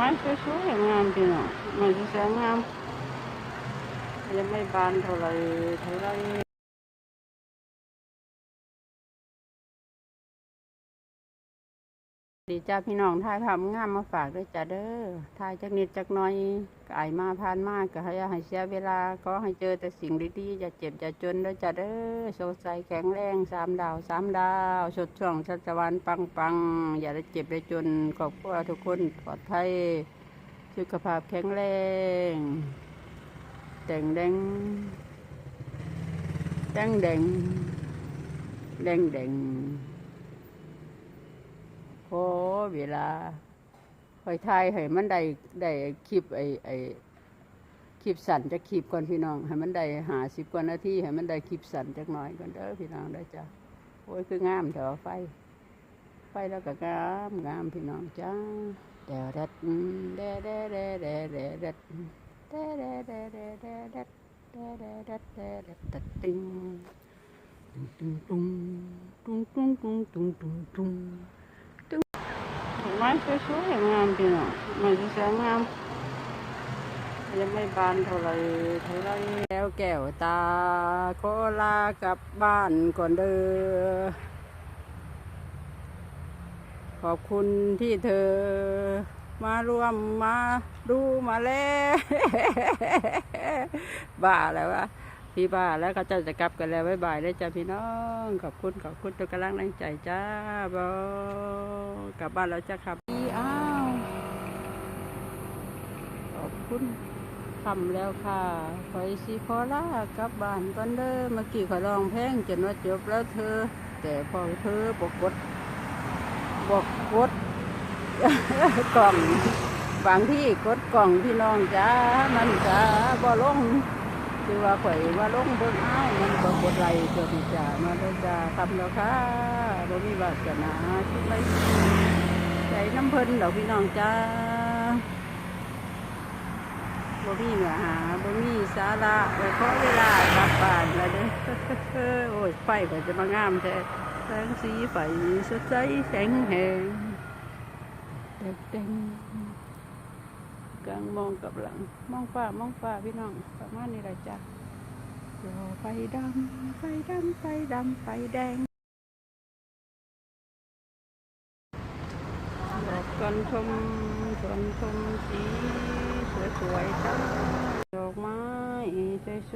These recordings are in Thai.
ไม้สวยๆงามพี่น้องไม้สวยๆงามยังไม่บานเท่าไหรเท่าไหร ดีจ้าพี่น้องถ่ายภาพงามมาฝากด้วยจ้าเด้อถ่ายจักนิดจักน้อยกายมาผ่านมากก็ให้อย่าให้เสียเวลาก็ให้เจอแต่สิ่งดีๆอย่าเจ็บอย่าจนด้วยจ้าเด้อสดใสแข็งแรงสามดาวสามดาวสดช่วงชัชวานปังปังอย่าได้เจ็บได้จนขอบคุณทุกคนปลอดภัยสุขภาพแข็งแรง แต่งแดงแดงแดงแดงแดง ขอเวลาคอยทายให้มันได้ได้คลิปไอไอคลิปสั่นจะคลิปก่อนพี่น้อง ให้มันได้หาสิบกว่านาทีให้มันได้คลิปสั่นจักหน่อยก่อนเด้อพี่น้องได้จ้ะโอ้ยคืองามเถอะไฟ ไฟแล้วก็งามงามพี่น้องจ้าเดดัดอืมเดเดเดเดเดเดดเดดเดดเดดเดดเดดเดดติงตุงตุงตุงตุงตุงตุงตุงตุง ไม้สวยๆงามพี่น้องไม้สวยงาม ยังไม่บานเท่าไรเท่าไรแล้วแก้วตาขอลากลับบ้านก่อนเด้อขอบคุณที่เธอ มาร่วมมาดูมาแล้วบ้าแล้ววะ พี่บ้าแล้วเขาจะจะกลับกันแล้วบ๊ายบายได้จ้าพี่น้องขอบคุณขอบคุณทุกกำลังแรงใจจ้าบอกลับบ้านแล้วจ้าครับอีอ้าวขอบคุณทำแล้วค่ะคอยสิขอลากลับบ้านก่อนเด้อเมื่อกี้ขอยร้องเพลงจนว่าจบแล้วเธอ แต่พอเธอบอกกดบอกกดกล่องบางที่กดกล่องพี่น้องจ้ามันจ้าบ่ลง คือว่าข่อยว่าลงเบิ่งอ้ายมันบ่กดไลค์ตัวพี่จ้ามาเด้อจ้าทำแล้วค่ะบ่มีวาสนาคิดไม่ใจน้ำเพิ่นดอกพี่น้องจ้าบ่มีเนื้อหาบ่มีสาระไว้ขอเวลากลับบ้านแล้วเด้อโอ้ยไฟก็จะมางามแท้แสงสีไฟสดใสแสงแหงเด็กเต็ง กลางมองกับหลัง มองฟ้ามองฟ้าพี่น้องประมาณนี้แหละจ้ะรอไฟดำไฟดำไฟดำไฟแดงดอกกันชมชวนชมสีสวยๆจ้าดอกไม้ส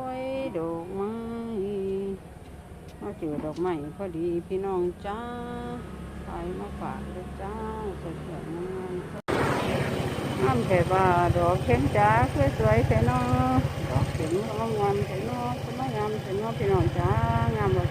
วยๆดอกไม้มาเจอดอกไม้พอดีพี่น้องจ้าไปมาฝากด้วยจ้าสวยๆงาม ๆงามแต่ว่าดอกเข็มจ้าสวยๆแต่นอดอกเข็มงามๆแต่นอสวยงามแต่นอพี่น้องจ้างามบ่